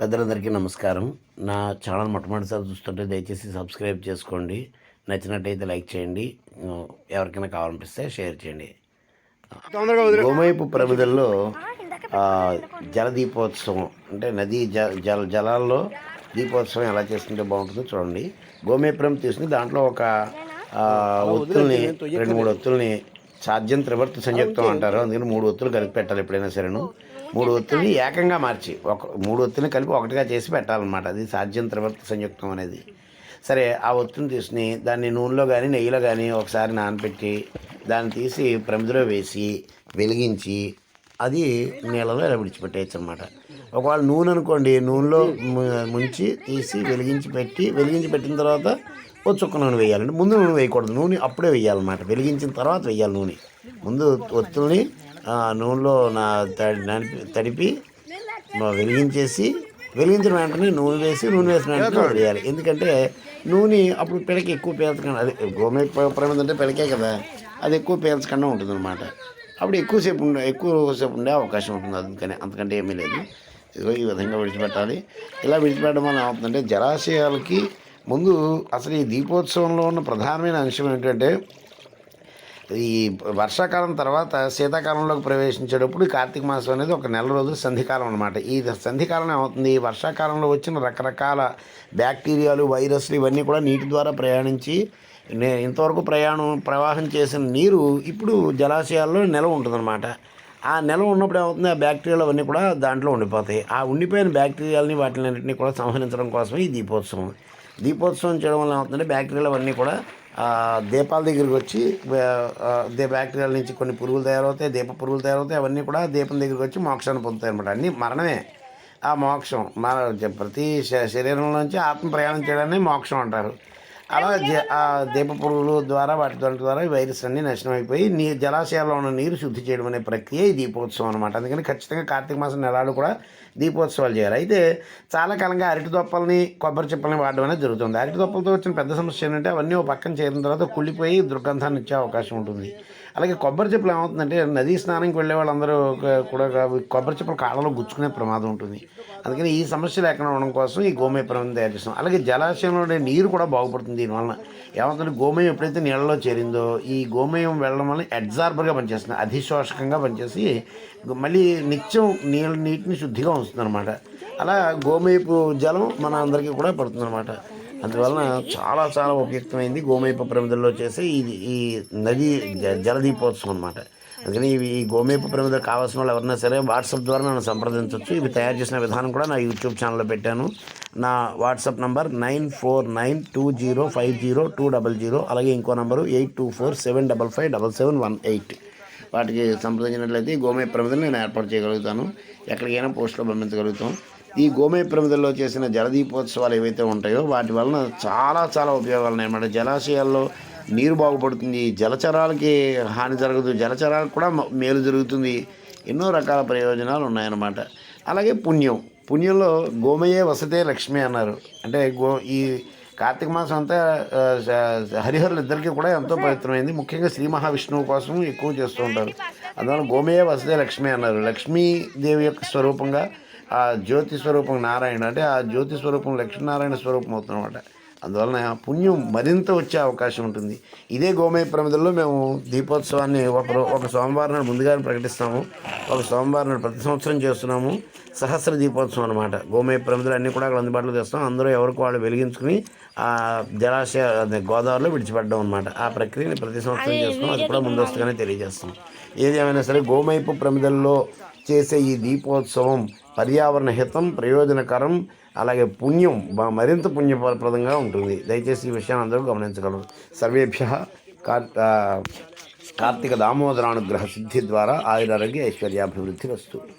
పెద్దలందరికీ నమస్కారం. నా ఛానల్ మొట్టమొదటిసారి చూస్తుంటే దయచేసి సబ్స్క్రైబ్ చేసుకోండి. నచ్చినట్టయితే లైక్ చేయండి. ఎవరికైనా కావాలనిపిస్తే షేర్ చేయండి. గోమైపు ప్రమిదల్లో ఆ, జల దీపోత్సవం అంటే నదీ జ జల జలాల్లో దీపోత్సవం ఎలా చేసుకుంటే బాగుంటుందో చూడండి. గోమేపురం తీసుకుని దాంట్లో ఒక ఒత్తుల్ని రెండు మూడు ఒత్తుల్ని సాధ్యం త్రివర్తి సంయుక్తం అంటారు. అందుకని మూడు ఒత్తులు కలిపి పెట్టాలి ఎప్పుడైనా సరేను. మూడు ఒత్తుల్ని ఏకంగా మార్చి ఒక మూడు ఒత్తుల్ని కలిపి ఒకటిగా చేసి పెట్టాలన్నమాట. అది సాధ్యం త్రివర్తి సంయుక్తం అనేది. సరే ఆ ఒత్తుని తీసుకుని దాన్ని నూనెలో కానీ నెయ్యిలో కానీ ఒకసారి నానబెట్టి దాన్ని తీసి ప్రమిదిలో వేసి వెలిగించి అది నీళ్ళలో ఇలా విడిచిపెట్టేయచ్చు అనమాట ఒకవేళ నూనె అనుకోండి నూనెలో ముంచి తీసి వెలిగించి పెట్టి వెలిగించి పెట్టిన తర్వాత ఓ చుక్క నూనె వేయాలండి. ముందు నూనె వేయకూడదు. నూనె అప్పుడే వేయాలన్నమాట. వెలిగించిన తర్వాత వేయాలి నూనె. ముందు ఒత్తుల్ని ఆ, నూనెలో నా తడిపి వెలిగించేసి వెలిగించిన వెంటనే నూనె వేసి నూనె వేసిన వెంటనే వేయాలి. ఎందుకంటే నూనె అప్పుడు పిడక ఎక్కువ పీల్చకుండా అదే గోమే ప్రమిద అంటే పిడకే కదా అది ఎక్కువ పీల్చకుండా ఉంటుంది అనమాట అప్పుడు ఎక్కువసేపు ఉండే ఎక్కువసేపు ఉండే అవకాశం ఉంటుంది అందుకని. అంతకంటే ఏమీ లేదు. ఇదిగో ఈ విధంగా విడిచిపెట్టాలి. ఇలా విడిచిపెట్టడం వల్ల ఏమవుతుందంటే జలాశయాలకి ముందు అసలు ఈ దీపోత్సవంలో ఉన్న ప్రధానమైన అంశం ఏంటంటే ఈ వర్షాకాలం తర్వాత శీతాకాలంలోకి ప్రవేశించేటప్పుడు కార్తీక మాసం అనేది ఒక నెల రోజులు సంధికాలం అనమాట ఈ సంధికాలం ఏమవుతుంది? ఈ వర్షాకాలంలో వచ్చిన రకరకాల బ్యాక్టీరియాలు వైరస్లు ఇవన్నీ కూడా నీటి ద్వారా ప్రయాణించి నే- ఇంతవరకు ప్రయాణం ప్రవాహం చేసిన నీరు ఇప్పుడు జలాశయాల్లో నిలవ ఉంటుందన్నమాట. ఆ నెల ఉన్నప్పుడు ఏమవుతుంది? ఆ బ్యాక్టీరియాలు అవన్నీ కూడా దాంట్లో ఉండిపోతాయి. ఆ ఉండిపోయిన బ్యాక్టీరియాలని వాటిని కూడా సంహరించడం కోసమే ఈ దీపోత్సవం. దీపోత్సవం చేయడం వల్ల ఏమవుతుందంటే బ్యాక్టీరియాలు అవన్నీ కూడా దీపాల దగ్గరికి వచ్చి బ్యాక్టీరియాల నుంచి కొన్ని పురుగులు తయారవుతాయి దీప పురుగులు తయారవుతాయి అవన్నీ కూడా దీపం దగ్గరికి వచ్చి మోక్షాన్ని పొందుతాయి అనమాట అన్నీ మరణమే. ఆ మోక్షం. మన ప్రతి శరీరంలోంచి ఆత్మ ప్రయాణం చేయడాన్ని మోక్షం అంటారు. అలా ఆ దీప పురుగులు ద్వారా వాటి ద్వారా ఈ వైరస్ అన్ని నష్టం అయిపోయి నీ జలాశయాల్లో ఉన్న నీరు శుద్ధి చేయడం అనే ప్రక్రియ ఈ దీపోత్సవం అనమాట అందుకని ఖచ్చితంగా కార్తీక మాసం నెలలు కూడా దీపోత్సవాలు చేయాలి. అయితే చాలా కాలంగా అరటి దొప్పల్ని కొబ్బరి చిప్పల్ని వాడడం అనేది జరుగుతుంది. అరటి దొప్పలతో వచ్చిన పెద్ద సమస్య ఏంటంటే అవన్నీ ఒక పక్కన చేరిన తర్వాత కుళ్ళిపోయి దుర్గంధాన్ని ఇచ్చే అవకాశం ఉంటుంది. అలాగే కొబ్బరి చెప్పులు ఏమవుతుందంటే నదీ స్నానంకి వెళ్ళే వాళ్ళందరూ కూడా కొబ్బరి చెప్పులు కాళ్ళలో గుచ్చుకునే ప్రమాదం ఉంటుంది. అందుకని ఈ సమస్య లేకుండా ఉండడం కోసం ఈ గోమేపురం తయారు చేస్తాం అలాగే జలాశయంలో ఉండే నీరు కూడా బాగుపడుతుంది దీనివల్ల ఏమవుతుంది గోమయం ఎప్పుడైతే నీళ్ళలో చేరిందో ఈ గోమయం వెళ్ళడం వల్ల అడ్జార్బర్గా పనిచేస్తుంది అధిశోషకంగా పనిచేసి మళ్ళీ నిత్యం నీళ్ళ నీటిని శుద్ధిగా ఉంచుతుంది అనమాట అలా గోమయపు జలం మన అందరికీ కూడా పడుతుంది అనమాట అందువలన చాలా చాలా ఉపయుక్తమైంది గోమేప ప్రమిదల్లో చేసే ఇది ఈ నది జలదీపోత్సవం అనమాట అందుకని ఇవి ఈ గోమేప ప్రమిదలు కావాల్సిన వాళ్ళు ఎవరైనా సరే వాట్సాప్ ద్వారా నన్ను సంప్రదించవచ్చు. ఇవి తయారు చేసిన విధానం కూడా నా యూట్యూబ్ ఛానల్లో పెట్టాను. నా WhatsApp number nine four nine two zero five zero two double zero అలాగే ఇంకో number eight two four seven double five double seven one eight. వాటికి సంప్రదించినట్లయితే ఈ గోమయ నేను ఏర్పాటు చేయగలుగుతాను. ఎక్కడికైనా పోస్టులో పంపించగలుగుతాం. ఈ గోమయ ప్రమిదల్లో చేసిన జలదీపోత్సవాలు ఏవైతే ఉంటాయో వాటి వలన చాలా చాలా ఉపయోగాలు ఉన్నాయి. అన్నమాట జలాశయాల్లో నీరు బాగుపడుతుంది జలచరాలకి హాని జరగదు జలచరాలకు కూడా మేలు జరుగుతుంది. ఎన్నో రకాల ప్రయోజనాలు ఉన్నాయన్నమాట. అలాగే పుణ్యం. పుణ్యంలో గోమయే వసతే లక్ష్మి అన్నారు. అంటే గో ఈ కార్తీక మాసం అంతా హరిహరులు ఇద్దరికీ కూడా ఎంతో పవిత్రమైంది. ముఖ్యంగా శ్రీ మహావిష్ణువు కోసం ఎక్కువ చేస్తూ ఉంటారు. అందువల్ల గోమయ వసతే లక్ష్మి అన్నారు. లక్ష్మీదేవి యొక్క స్వరూపంగా ఆ జ్యోతి స్వరూపం నారాయణ అంటే ఆ జ్యోతి స్వరూపం లక్ష్మీనారాయణ స్వరూపం అవుతుందన్నమాట. అందువలన పుణ్యం మరింత వచ్చే అవకాశం ఉంటుంది. ఇదే గోమయ ప్రమిదల్లో మేము దీపోత్సవాన్ని ఒక ఒక సోమవారం నాడు ముందుగానే ప్రకటిస్తాము. ఒక సోమవారం నాడు ప్రతి సంవత్సరం చేస్తున్నాము. సహస్ర దీపోత్సవం అనమాట గోమయ ప్రమిదలు అన్నీ కూడా అక్కడ అందుబాటులో తెస్తాం. అందరూ ఎవరికి వాళ్ళు వెలిగించుకుని ఆ జలాశయ గోదావరిలో విడిచిపెట్టడం అనమాట ఆ ప్రక్రియని ప్రతి సంవత్సరం చేస్తాం అది కూడా ముందస్తుగానే తెలియజేస్తాం. ఏది ఏమైనా సరే గోమైపు ప్రమిదల్లో చేసే ఈ దీపోత్సవం పర్యావరణ హితం ప్రయోజనకరం. అలాగే పుణ్యం మరింత పుణ్యప్రదంగా ఉంటుంది. దయచేసి ఈ విషయాన్ని అందరూ గమనించగలరు. సర్వేభ్య కార్ కార్తీక దామోదరానుగ్రహ సిద్ధి ద్వారా ఆయురారోగ్య ఐశ్వర్యాభివృద్ధి వస్తుంది